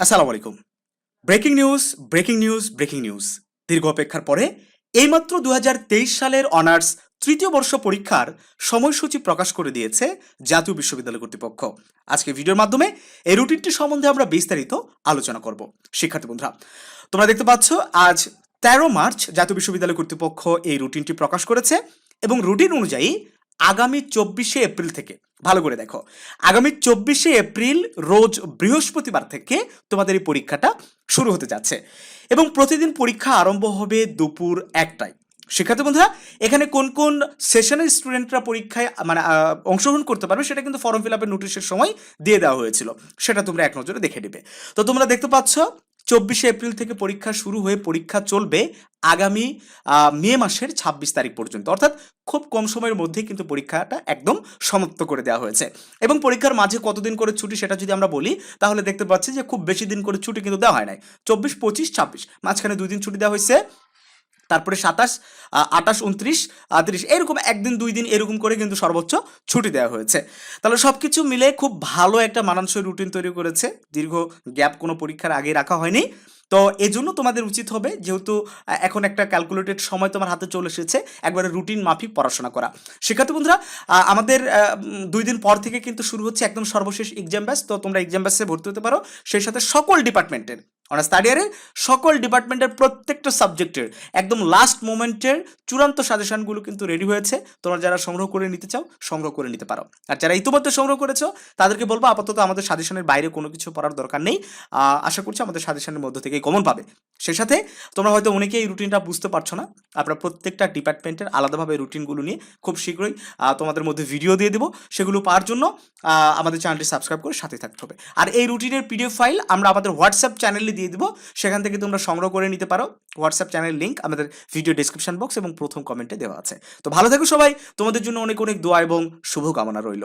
আসসালামু আলাইকুম। Breaking news breaking news breaking news. দীর্ঘ অপেক্ষার পরে এইমাত্র দু হাজার তেইশ সালের অনার্স তৃতীয় বর্ষ পরীক্ষার সময়সূচি প্রকাশ করে দিয়েছে জাতীয় বিশ্ববিদ্যালয় কর্তৃপক্ষ। আজকে ভিডিওর মাধ্যমে এই রুটিনটি সম্বন্ধে আমরা বিস্তারিত আলোচনা করব। শিক্ষার্থী বন্ধুরা, তোমরা দেখতে পাচ্ছ, আজ তেরো মার্চ জাতীয় বিশ্ববিদ্যালয় কর্তৃপক্ষ এই রুটিনটি প্রকাশ করেছে এবং রুটিন অনুযায়ী আগামী চব্বিশে এপ্রিল থেকে, ভালো করে দেখো, আগামী চব্বিশে এপ্রিল রোজ বৃহস্পতিবার থেকে তোমাদের এই পরীক্ষাটা শুরু হতে যাচ্ছে এবং প্রতিদিন পরীক্ষা আরম্ভ হবে দুপুর একটায়। শিক্ষার্থী বন্ধুরা, এখানে কোন কোন সেশনের স্টুডেন্টরা পরীক্ষায় মানে অংশগ্রহণ করতে পারবে সেটা কিন্তু ফর্ম ফিল আপের নোটিশের সময় দিয়ে দেওয়া হয়েছিল, সেটা তোমরা এক নজরে দেখে নেবে। তো তোমরা দেখতে পাচ্ছ চব্বিশে এপ্রিল থেকে পরীক্ষা শুরু হয়ে পরীক্ষা চলবে আগামী মে মাসের ছাব্বিশ তারিখ পর্যন্ত। অর্থাৎ খুব কম সময়ের মধ্যেই কিন্তু পরীক্ষাটা একদম সমাপ্ত করে দেওয়া হয়েছে। এবং পরীক্ষার মাঝে কতদিন করে ছুটি সেটা যদি আমরা বলি, তাহলে দেখতে পাচ্ছি যে খুব বেশি দিন করে ছুটি কিন্তু দেওয়া হয় নাই। চব্বিশ, পঁচিশ, ছাব্বিশ, মাঝখানে দুই দিন ছুটি দেওয়া হয়েছে। তারপরে সাতাশ আটাশ, উনত্রিশ তিরিশ, এরকম একদিন, দুই দিন এরকম করে কিন্তু সর্বোচ্চ ছুটি দেওয়া হয়েছে। তাহলে সব কিছু মিলে খুব ভালো একটা মানানসই রুটিন তৈরি করেছে। দীর্ঘ গ্যাপ কোনো পরীক্ষার আগে রাখা হয়নি। তো এই জন্য তোমাদের উচিত হবে যেহেতু এখন একটা ক্যালকুলেটেড সময় তোমার হাতে চলে এসেছে, একবারে রুটিন মাফিক পড়াশোনা করা। শিক্ষার্থী বন্ধুরা আমাদের দুই দিন পর থেকে কিন্তু শুরু হচ্ছে একদম সর্বশেষ এক্সাম ব্যাচ তো তোমরা এক্সাম ব্যাচে ভর্তি হতে পারো। সেই সাথে সকল ডিপার্টমেন্টের অনার্স থার্ড ইয়ারের সকল ডিপার্টমেন্টের প্রত্যেকটা সাবজেক্টের একদম লাস্ট মোমেন্টের চূড়ান্ত সাজেশনগুলো কিন্তু রেডি হয়েছে। তোমরা যারা সংগ্রহ করে নিতে চাও, সংগ্রহ করে নিতে পারো। আর যারা ইতিমধ্যে সংগ্রহ করেছ, তাদেরকে বলব আপাতত আমাদের সাজেশনের বাইরে কোনো কিছু পড়ার দরকার নেই। আশা করছি আমাদের সাজেশনের মধ্য থেকেই কমন পাবে। সেই সাথে তোমরা হয়তো অনেকেই এই রুটিনটা বুঝতে পারছ না। আমরা প্রত্যেকটা ডিপার্টমেন্টের আলাদাভাবে রুটিনগুলো নিয়ে খুব শীঘ্রই তোমাদের মধ্যে ভিডিও দিয়ে দেবো। সেগুলো পাওয়ার জন্য আমাদের চ্যানেলটি সাবস্ক্রাইব করে সাথে থাকতে হবে। আর এই রুটিনের পিডিএফ ফাইল আমরা আমাদের হোয়াটসঅ্যাপ চ্যানেলে দিয়ে দিব। সেখান থেকে তোমরা সংগ্রহ করে নিতে পারো। হোয়াটসঅ্যাপ চ্যানেল লিঙ্ক আমাদের ভিডিও ডিসক্রিপশন বক্স এবং প্রথম কমেন্টে দেওয়া আছে। তো ভালো থাকো সবাই। তোমাদের জন্য অনেক অনেক দোয়া এবং শুভকামনা রইল।